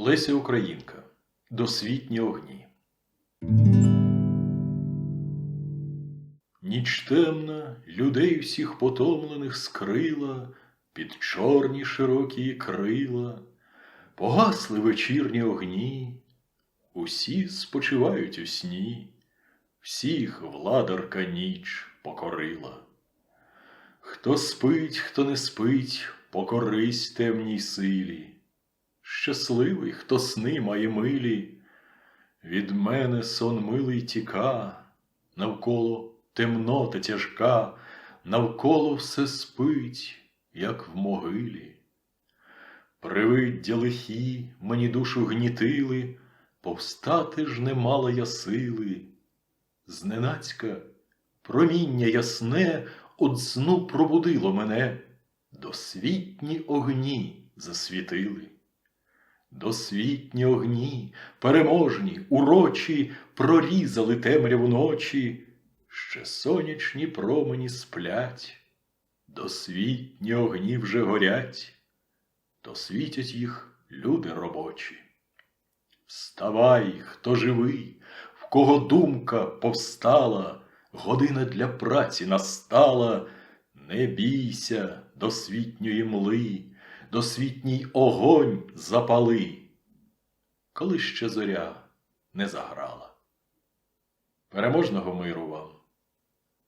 Леся Українка. Досвітні огні. Ніч темна, людей всіх потомлених скрила під чорні широкі крила, погасли вечірні огні, усі спочивають у сні, всіх владарка ніч покорила. Хто спить, хто не спить, покорись темній силі. Щасливий, хто сни має милі, від мене сон милий тіка, навколо темнота тяжка, навколо все спить, як в могилі. Привиддя лихі мені душу гнітили, повстати ж не мала я сили. Зненацька проміння ясне от сну пробудило мене, досвітні огні засвітили. Досвітні огні, переможні, урочі, прорізали темряву ночі, ще сонячні промені сплять, досвітні огні вже горять, досвітять їх люди робочі. Вставай, хто живий, в кого думка повстала, година для праці настала, не бійся досвітньої мли, досвітній огонь запали, коли ще зоря не заграла. Переможного миру вам!